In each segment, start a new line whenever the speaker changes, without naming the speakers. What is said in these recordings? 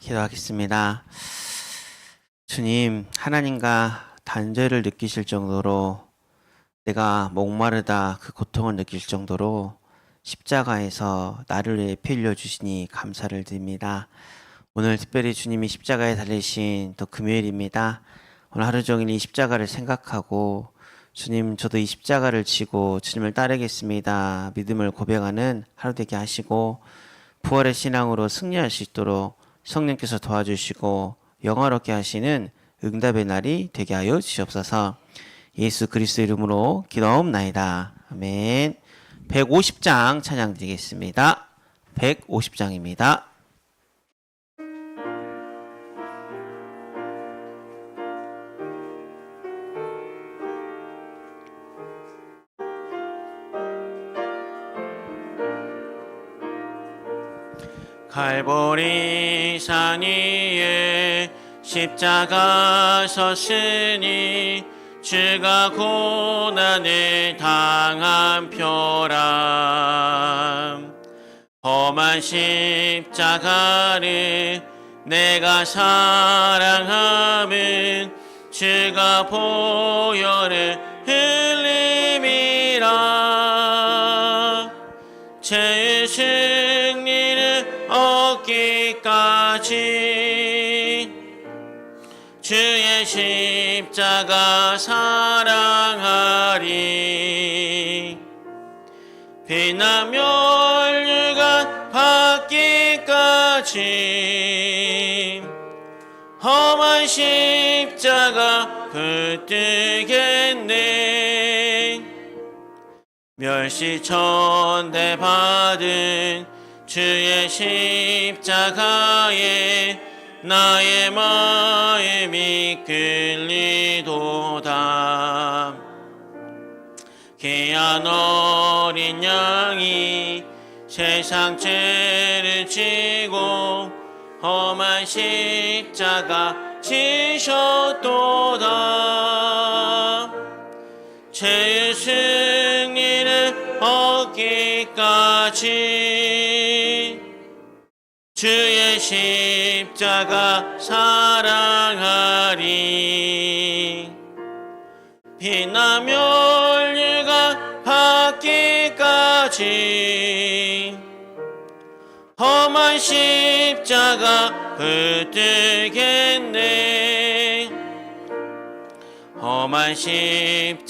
기도하겠습니다. 주님, 하나님과 단절을 느끼실 정도로 내가 목마르다 그 고통을 느낄 정도로 십자가에서 나를 위해 피 흘려 주시니 감사를 드립니다. 오늘 특별히 주님이 십자가에 달리신 또 금요일입니다. 오늘 하루 종일 이 십자가를 생각하고 주님 저도 이 십자가를 지고 주님을 따르겠습니다. 믿음을 고백하는 하루 되게 하시고 부활의 신앙으로 승리할 수 있도록 성령께서 도와주시고 영화롭게 하시는 응답의 날이 되게 하여 주시옵소서. 예수 그리스도 이름으로 기도하옵나이다. 아멘. 150장 찬양 드리겠습니다. 150장입니다. 갈보리 산 위에 십자가 섰으니 주가 고난을 당한 표람. 험한 십자가를 내가 사랑함은 주가 보혈을 흘림 십자가 사랑하리. 비나 멸류가 받기까지. 험한 십자가 붙들겠네. 멸시 천대 받은 주의 십자가에 나의 마음이 끌리도다. 귀한 어린 양이 세상 죄를 지고 험한 십자가 지셨도다. 죄의 승리를 얻기까지 주의 십자가 사랑하리. 피나 멸류가 받기까지. 험한 십자가 붙들겠네. 험한 십자가에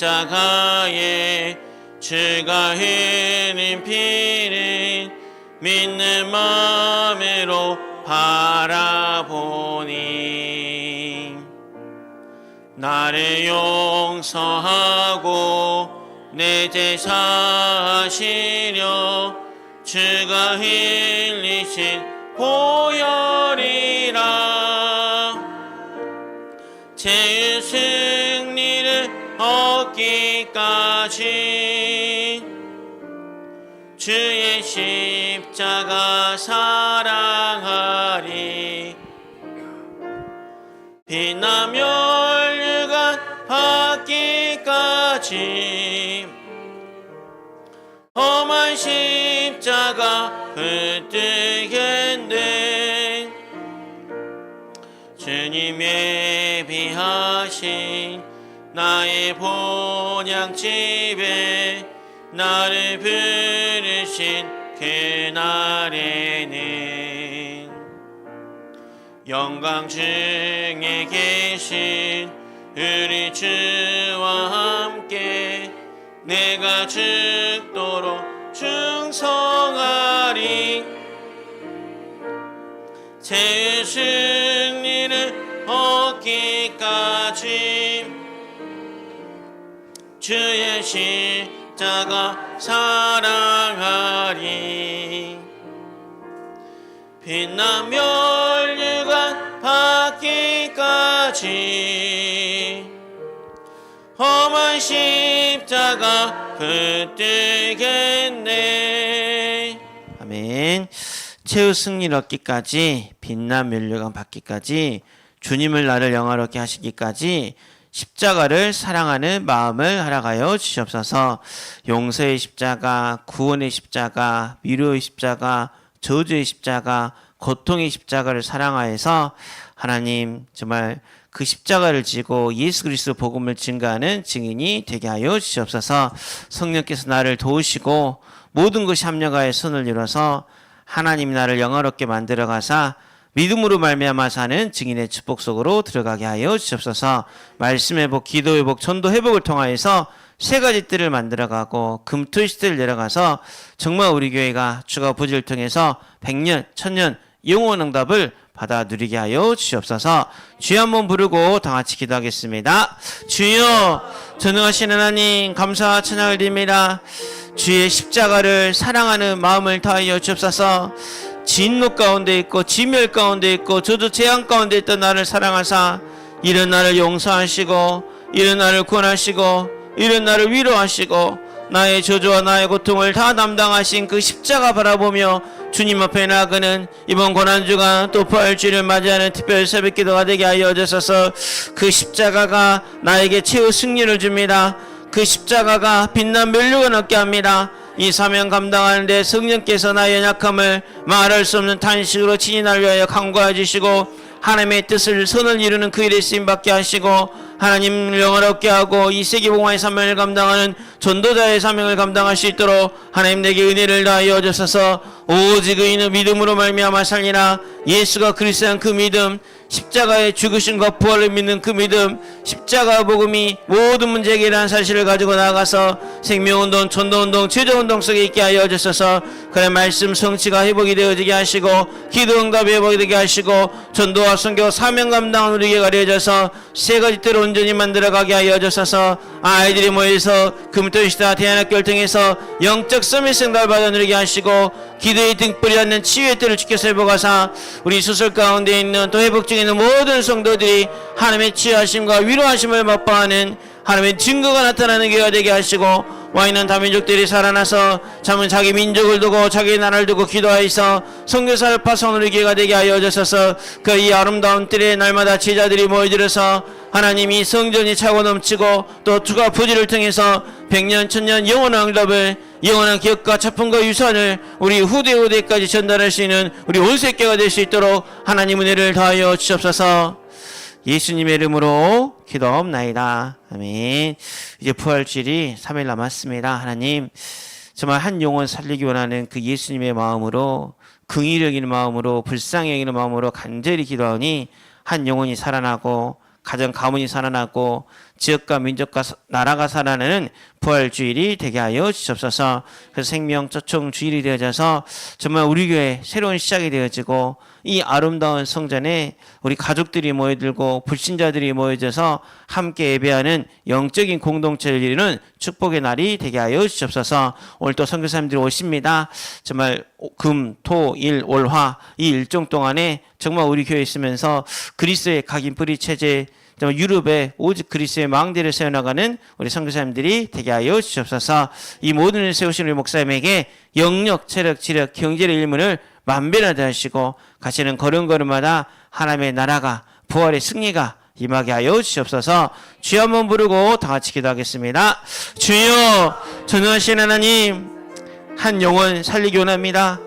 주가 흘린 피를 믿는 마음으로 바라보니 나를 용서하고 내 제사 하시려 주가 흘리신 보혈이라. 제 승리를 얻기까지 주의 십자가 사랑 비나 멸류가 받기까지 험한 십자가 붙들겠네. 주님 예비하신 나의 본향집에 나를 부르신 그날에는 영광 중에 계신 우리 주와 함께 내가 죽도록 충성하리. 제 승리를 얻기까지 주의 십자가 사랑하리. 빛나 멸류관 받기까지 험한 십자가 붙들겠네 아멘 최후 승리를 얻기까지 빛난 멸류관 받기까지 주님을 나를 영화롭게 하시기까지 십자가를 사랑하는 마음을 허락하여 주시옵소서. 용서의 십자가, 구원의 십자가, 위로의 십자가, 저주의 십자가,
고통의 십자가를 사랑하여서 하나님 정말 그 십자가를 지고 예수 그리스도 복음을 증가하는 증인이 되게 하여 주시옵소서. 성령께서 나를 도우시고 모든 것이 합력하여 손을 이뤄서 하나님 나를 영화롭게 만들어 가사 믿음으로 말미암아 사는 증인의 축복 속으로 들어가게 하여 주옵소서. 말씀 회복, 기도 회복, 전도 회복을 통하여서 세 가지 뜰을 만들어가고 금토시들을 내려가서 정말 우리 교회가 주가 부지를 통해서 백년, 천년 영원 응답을 받아 누리게 하여 주시옵소서. 주여 한번 부르고 다 같이 기도하겠습니다. 주여 전능하신 하나님 감사 찬양을 드립니다. 주의 십자가를 사랑하는 마음을 다하여 주옵소서. 진노 가운데 있고 지멸 가운데 있고 저도 재앙 가운데 있던 나를 사랑하사 이런 나를 용서하시고 이런 나를 구원하시고 이런 나를 위로하시고 나의 저주와 나의 고통을 다 담당하신 그 십자가 바라보며 주님 앞에 나아가는 이번 고난주가 또 부활주를 맞이하는 특별 새벽 기도가 되게 하여 주셔서 그 십자가가 나에게 최후 승리를 줍니다. 그 십자가가 빛난 멸류관 얻게 합니다. 이 사명 감당하는데 성령께서 나의 약함을 말할 수 없는 탄식으로 친히 날 위하여 강구해 주시고 하나님의 뜻을 선을 이루는 그 일에 쓰임받게 하시고 하나님을 영화롭게 하고 이 세계 봉화의 사명을 감당하는 전도자의 사명을 감당할 수 있도록 하나님 내게 은혜를 다하여 주셔서 오직 의인은 믿음으로 말미암아 살리라. 예수가 그리스도한 그 믿음 십자가의 죽으심과 부활을 믿는 그 믿음 십자가 복음이 모든 문제 해결한 사실을 가지고 나아가서 생명운동 전도운동 제도운동 속에 있게 하여 주셔서 그의 말씀 성취가 회복이 되어지게 하시고 기도 응답이 회복이 되게 하시고 전도와 선교 사명 감당을 우리에게 가려져서 세 가지 뜻을 온전히 만들어가게 하여 주셔서 아이들이 모여서 금토시다 대안학교를 통해서 영적 서밋 생각을 받아 누리게 하시고 기도의 등불이 않는 치유의 때를 지켜서 회복하사 우리 수술 가운데 있는 또 회복 중에 있는 모든 성도들이 하나님의 치유하심과 위로하심을 맛보하는 하나님의 증거가 나타나는 교회가 되게 하시고 와 있는 다민족들이 살아나서 참은 자기 민족을 두고 자기 나라를 두고 기도하여서 성교사를 파송으로 기회가 되게 하여 주셔서. 그 이 아름다운 뜰에 날마다 제자들이 모여들어서 하나님이 성전이 차고 넘치고 또 주가 부지를 통해서 백년 천년 영원한 응답을 영원한 기억과 작품과 유산을 우리 후대 후대까지 전달할 수 있는 우리 온세교가 될 수 있도록 하나님 은혜를 다하여 주옵소서 예수님의 이름으로 기도옵나이다. 아멘. 이제 부활절이 3일 남았습니다. 하나님, 정말 한 영혼 살리기 원하는 그 예수님의 마음으로 긍휼히 여기는 마음으로 불쌍히 여기는 마음으로 간절히 기도하니 한 영혼이 살아나고 가정 가문이 살아나고 지역과 민족과 사- 나라가 살아나는 부활 주일이 되게 하여 주옵소서. 그 생명 초청 주일이 되어져서 정말 우리 교회 새로운 시작이 되어지고 이 아름다운 성전에 우리 가족들이 모여들고 불신자들이 모여져서 함께 예배하는 영적인 공동체를 이루는 축복의 날이 되게 하여 주옵소서. 오늘 또 선교사님들이 오십니다. 정말 금, 토, 일, 월, 화이 일정 동안에 정말 우리 교회에 있으면서 그리스의 각인 뿌리 체제 유럽에 오직 그리스의 망대를 세워나가는 우리 선교사님들이 되게 하여 주옵소서. 이 모든 일 세우신 우리 목사님에게 영력, 체력, 지력, 경제의 일문을 만변하게 하시고 가시는 걸음걸음마다 하나님의 나라가 부활의 승리가 임하게 하여 주시옵소서. 주여 한번 부르고 다 같이 기도하겠습니다. 주여 전능하신 하나님 한 영혼 살리기 원합니다.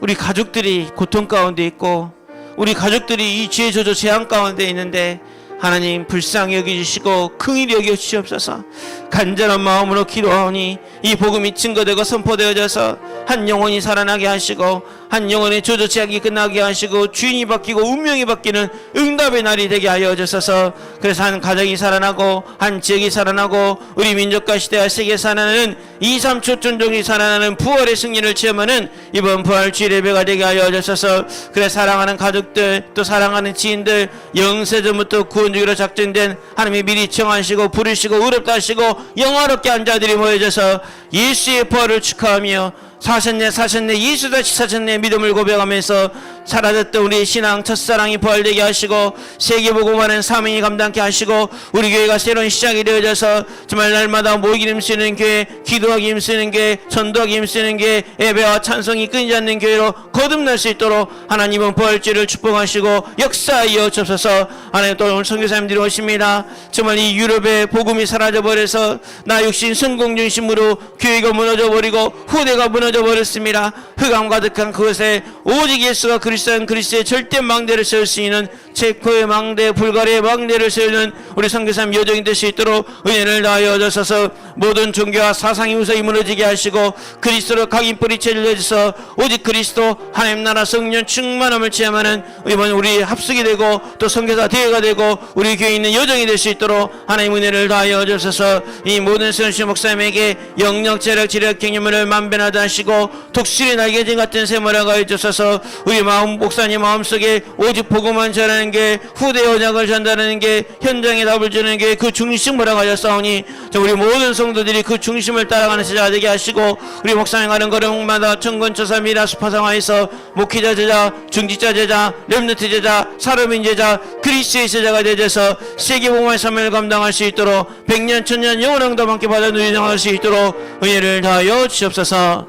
우리 가족들이 고통 가운데 있고 우리 가족들이 이 죄 저조 재앙 가운데 있는데 하나님 불쌍히 여겨주시고 긍휼히 여겨주시옵소서. 간절한 마음으로 기도하오니 이 복음이 증거되고 선포되어져서 한 영혼이 살아나게 하시고 한 영혼의 조조 제약이 끝나게 하시고 주인이 바뀌고 운명이 바뀌는 응답의 날이 되게 하여 주셔서 그래서 한 가정이 살아나고 한 지역이 살아나고 우리 민족과 시대와 세계 살아나는 2, 3초 존종이 살아나는 부활의 승리를 체험하는 이번 부활 주일 예배가 되게 하여 주셔서 그래 사랑하는 가족들 또 사랑하는 지인들 영세전부터 구원주기로 작정된 하나님이 미리 청하시고 부르시고 의롭다 하시고 영화롭게 한 자들이 모여져서 예수의 부활을 축하하며 사셨네 사셨네 예수 다시 사셨네 믿음을 고백하면서 사라졌던 우리 신앙 첫사랑이 부활되게 하시고 세계보고만은 사명이 감당케 하시고 우리 교회가 새로운 시작이 되어져서 정말 날마다 모이기 힘쓰는 교회 기도하기 힘쓰는 교회 전도하기 힘쓰는 교회 예배와 찬송이 끊이지 않는 교회로 거듭날 수 있도록 하나님은 부활주를 축복하시고 역사하여 주옵소서. 하나님 또 오늘 선교사님들이 오십니다. 정말 이 유럽의 복음이 사라져버려서 나 육신 성공 중심으로 교회가 무너져버리고 후대가 무너져 버렸습니다. 흑암 가득한 그것에 오직 예수가 그리스도인 그리스도의 절대 망대를 세울 수 있는 체코의 망대 불가리의 망대를 세우는 우리 선교사님 여정이 될 수 있도록 은혜를 다하여 주셔서. 모든 종교와 사상이 우서이 무너지게 하시고 그리스도로 각인 뿌리채를 내주서 오직 그리스도 하나님 나라 성령 충만함을 체험하는 이번 우리 합숙이 되고 또 선교사 대회가 되고 우리 교회 있는 여정이 될 수 있도록 하나님 은혜를 다하여 주셔서. 이 모든 선수 목사님에게 영역 체력 지력 경륜을 만변하다 하시고 독수리 날개진 같은 세모라가 해주셔서. 우리 마음 목사님 마음속에 오직 보고만 전하는 게 후대 언약을 전달하는 게 현장에 답을 주는 게 그 중심으로 가졌사오니 저 우리 모든 성도들이 그 중심을 따라가는 제자가 되게 하시고 우리 목사님 가는 걸음마다 천군처사 미라스파상하에서 목회자 제자 중지자 제자 렘너트 제자 사르민 제자 그리스의 제자가 되셔서 세계복음의 삶을 감당할 수 있도록 백년 천년 영원한 도 함께 받아 누리할 수 있도록 은혜를 다하여 주옵소서.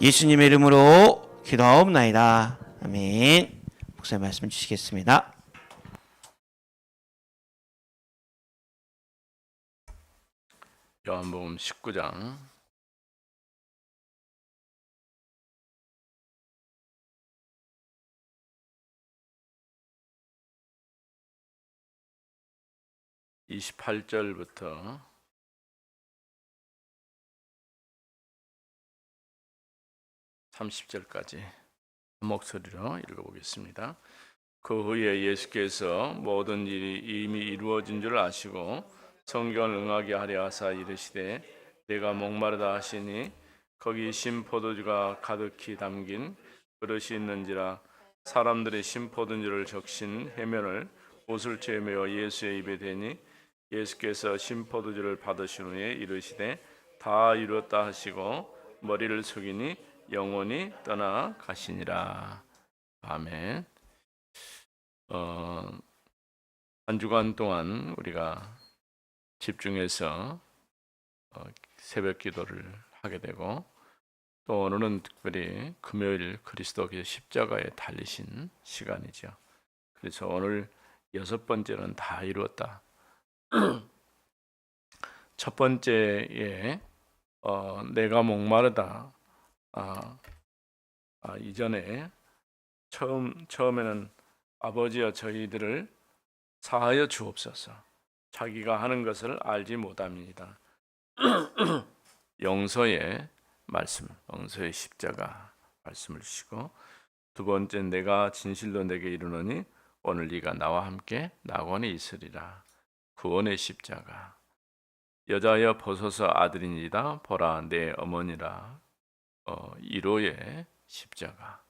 예수님의 이름으로 기도하옵나이다. 아멘 목사님 말씀 주시겠습니다.
요한복음 19장. 이십팔 절부터 삼십 절까지 목소리로 읽어보겠습니다. 그 후에 예수께서 모든 일이 이미 이루어진 줄 아시고 성경을 응하게 하려 하사 이르시되 내가 목마르다 하시니 거기 신 포도주가 가득히 담긴 그릇이 있는지라 사람들이 신 포도주를 적신 해면을 옷을 채매어 예수의 입에 대니 예수께서 신 포도주를 받으신 후에 이르시되 다 이루었다 하시고 머리를 숙이니 영원히 떠나 가시니라 아멘. 어, 한 주간 동안 우리가 집중해서 어, 새벽 기도를 하게 되고 또 오늘은 특별히 금요일 그리스도의 십자가에 달리신 시간이죠. 그래서 오늘 여섯 번째는 다 이루었다. 첫 번째에 어, 내가 목마르다. 아, 아, 이전에 처음 처음에는 아버지여 저희들을 사하여 주옵소서. 자기가 하는 것을 알지 못합니다. 영서의 말씀, 영서의 십자가 말씀을 주시고 두 번째 내가 진실로 내게 이르노니 오늘 네가 나와 함께 낙원에 있으리라. 구원의 십자가. 여자여 벗어서 아들이니다 보라 내 어머니라. 어, 1호의 십자가.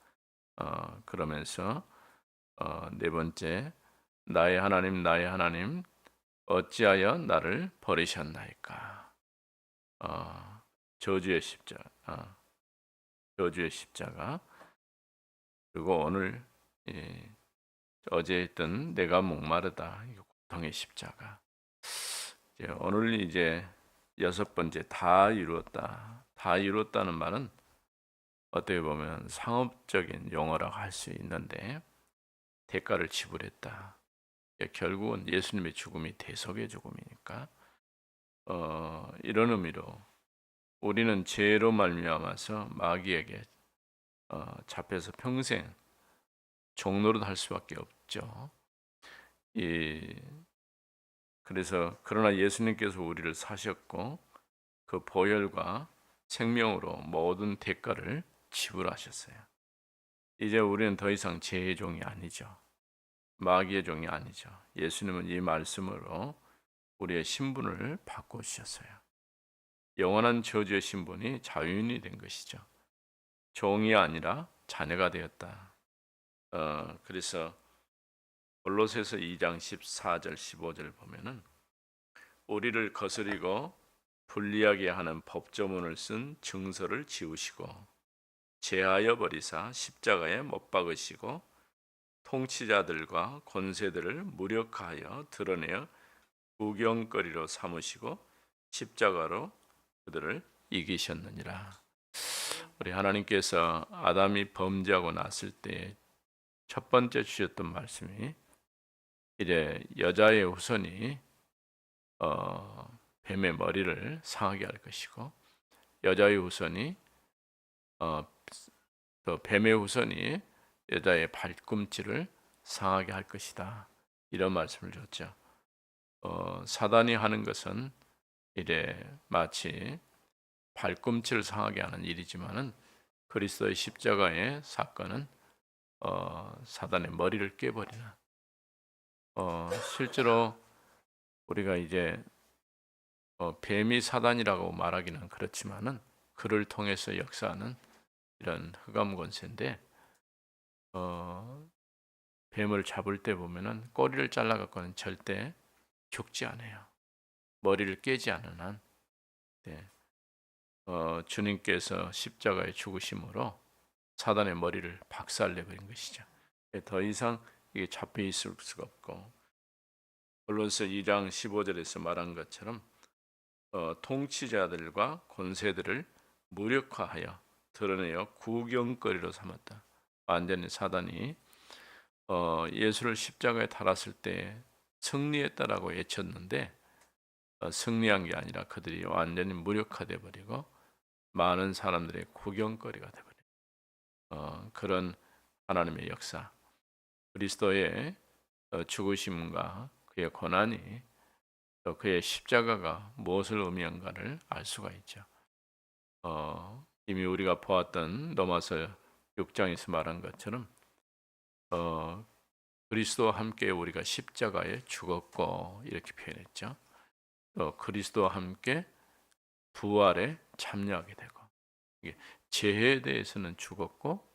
어, 그러면서 어, 네 번째 나의 하나님 나의 하나님 어찌하여 나를 버리셨나이까? 어, 저주의 십자가, 어, 저주의 십자가. 그리고 오늘 예, 어제 했던 내가 목마르다 고통의 십자가. 이제 오늘 이제 여섯 번째 다 이루었다. 다 이루었다는 말은 어떻게 보면 상업적인 용어라고 할 수 있는데 대가를 지불했다. 예, 결국은 예수님의 죽음이 대속의 죽음이니까 어, 이런 의미로 우리는 죄로 말미암아서 마귀에게 어, 잡혀서 평생 종노릇 할 수밖에 없죠. 이 그래서 그러나 예수님께서 우리를 사셨고 그 보혈과 생명으로 모든 대가를 지불하셨어요. 이제 우리는 더 이상 죄의 종이 아니죠. 마귀의 종이 아니죠. 예수님은 이 말씀으로 우리의 신분을 바꿔주셨어요. 영원한 저주의 신분이 자유인이 된 것이죠. 종이 아니라 자녀가 되었다. 어, 그래서 골로새서 2장 14절 15절 보면은 우리를 거스리고 불리하게 하는 법조문을 쓴 증서를 지우시고 제하여 버리사 십자가에 못 박으시고 통치자들과 권세들을 무력하여 드러내어 구경거리로 삼으시고 십자가로 그들을 이기셨느니라. 우리 하나님께서 아담이 범죄하고 났을 때 첫 번째 주셨던 말씀이 이제 여자의 후손이 어, 뱀의 머리를 상하게 할 것이고 여자의 후손이 어, 또 뱀의 후손이 여자의 발꿈치를 상하게 할 것이다. 이런 말씀을 줬죠. 어, 사단이 하는 것은 이래 마치 발꿈치를 상하게 하는 일이지만은 그리스도의 십자가의 사건은 어, 사단의 머리를 깨버리는 어, 실제로 우리가 이제 어, 뱀이 사단이라고 말하기는 그렇지만은 그를 통해서 역사하는 이런 흑암 권세인데 어, 뱀을 잡을 때 보면은 꼬리를 잘라 갖고는 절대 죽지 않아요. 머리를 깨지 않은 한 네. 어, 주님께서 십자가에 죽으심으로 사단의 머리를 박살내 버린 것이죠. 예, 더 이상 이게 잡혀 있을 수가 없고 본론서 2장 15절에서 말한 것처럼 어, 통치자들과 권세들을 무력화하여 드러내어 구경거리로 삼았다. 완전히 사단이 어, 예수를 십자가에 달았을 때 승리했다라고 외쳤는데 어, 승리한 게 아니라 그들이 완전히 무력화돼 버리고 많은 사람들의 구경거리가 돼 버린 어, 그런 하나님의 역사 그리스도의 어, 죽으심과 그의 고난이 또 그의 십자가가 무엇을 의미한가를 알 수가 있죠. 어, 이미 우리가 보았던 로마서 6장에서 말한 것처럼 어, 그리스도와 함께 우리가 십자가에 죽었고 이렇게 표현했죠. 또 그리스도와 함께 부활에 참여하게 되고 죄에 대해서는 죽었고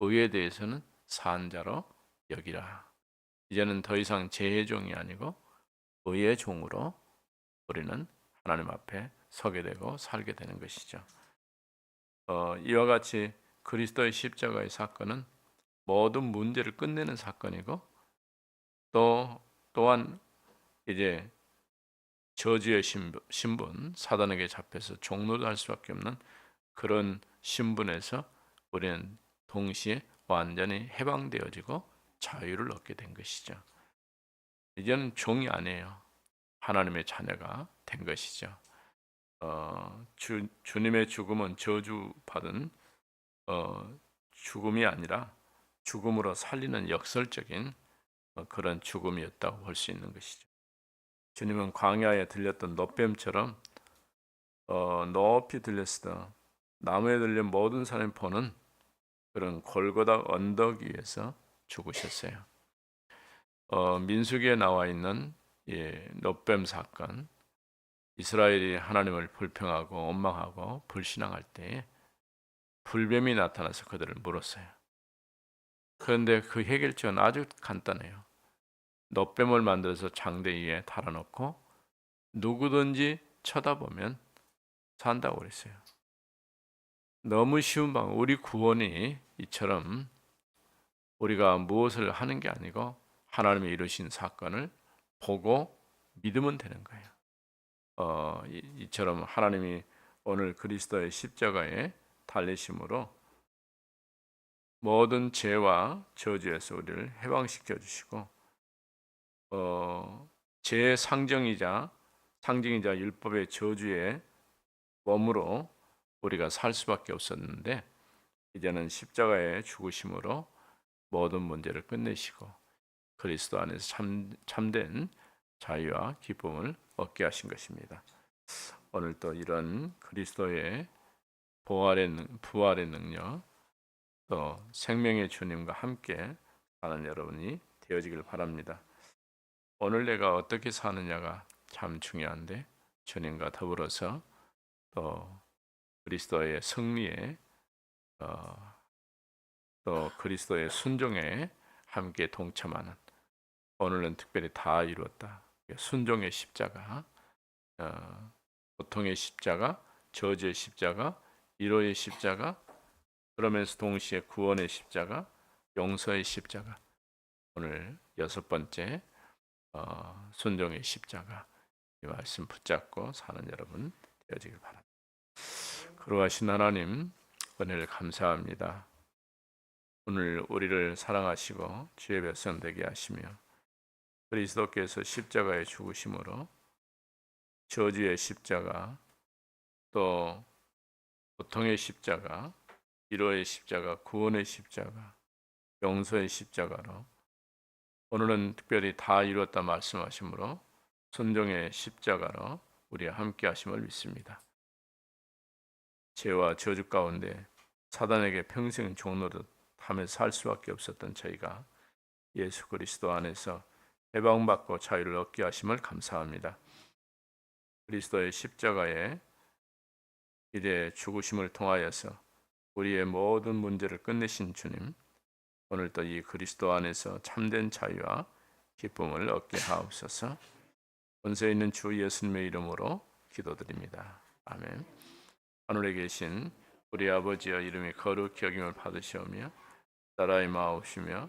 의에 대해서는 산 자로 여기라. 이제는 더 이상 죄의 종이 아니고 의의 종으로 우리는 하나님 앞에 서게 되고 살게 되는 것이죠. 어, 이와 같이 그리스도의 십자가의 사건은 모든 문제를 끝내는 사건이고 또 또한 이제 저주의 신분, 사단에게 잡혀서 종노할 수밖에 없는 그런 신분에서 우리는 동시에 완전히 해방되어지고 자유를 얻게 된 것이죠. 이제는 종이 아니에요. 하나님의 자녀가 된 것이죠. 어, 주, 주님의 죽음은 저주 받은 어, 죽음이 아니라 죽음으로 살리는 역설적인 어, 그런 죽음이었다고 볼 수 있는 것이죠. 주님은 광야에 들렸던 놋뱀처럼 어, 높이 들렸으다 나무에 들린 모든 사람이 보는 그런 골고다 언덕 위에서 죽으셨어요. 어, 민수기에 나와 있는 예, 놋뱀 사건, 이스라엘이 하나님을 불평하고 원망하고 불신앙할 때 불뱀이 나타나서 그들을 물었어요. 그런데 그 해결책은 아주 간단해요. 놋뱀을 만들어서 장대 위에 달아놓고 누구든지 쳐다보면 산다고 그랬어요. 너무 쉬운 방, 우리 구원이 이처럼 우리가 무엇을 하는 게 아니고 하나님이 이루신 사건을 보고 믿으면 되는 거예요. 어, 이, 이처럼 하나님이 오늘 그리스도의 십자가에 달리심으로 모든 죄와 저주에서 우리를 해방시켜 주시고 어, 죄의 상정이자 상징이자 율법의 저주의 몸으로 우리가 살 수밖에 없었는데 이제는 십자가의 죽으심으로 모든 문제를 끝내시고 그리스도 안에서 참, 참된 자유와 기쁨을 얻게 하신 것입니다. 오늘 또 이런 그리스도의 부활의, 능- 부활의 능력 또 생명의 주님과 함께 사는 여러분이 되어지길 바랍니다. 오늘 내가 어떻게 사느냐가 참 중요한데 주님과 더불어서 또 그리스도의 승리에 어, 또 그리스도의 순종에 함께 동참하는 오늘은 특별히 다 이루었다. 순종의 십자가, 어, 고통의 십자가, 저주의 십자가, 위로의 십자가, 그러면서 동시에 구원의 십자가, 용서의 십자가. 오늘 여섯 번째 어, 순종의 십자가 이 말씀 붙잡고 사는 여러분 되어지길 바랍니다. 그러하신 하나님 은혜를 감사합니다. 오늘 우리를 사랑하시고 주의 백성 되게 하시며 그리스도께서 십자가에 죽으심으로 저주의 십자가 또 고통의 십자가 위로의 십자가, 구원의 십자가, 용서의 십자가로 오늘은 특별히 다 이루었다 말씀하시므로 순종의 십자가로 우리 함께 하심을 믿습니다. 죄와 저주 가운데 사단에게 평생 종노릇 하며 살 수밖에 없었던 저희가 예수 그리스도 안에서 해방받고 자유를 얻게 하심을 감사합니다. 그리스도의 십자가에 이제 죽으심을 통하여서 우리의 모든 문제를 끝내신 주님, 오늘도 이 그리스도 안에서 참된 자유와 기쁨을 얻게 하옵소서. 권세 있는 주 예수님의 이름으로 기도드립니다. 아멘. 하늘에 계신 우리 아버지여 이름이 거룩히 여김을 받으시오며 나라의 마옵시며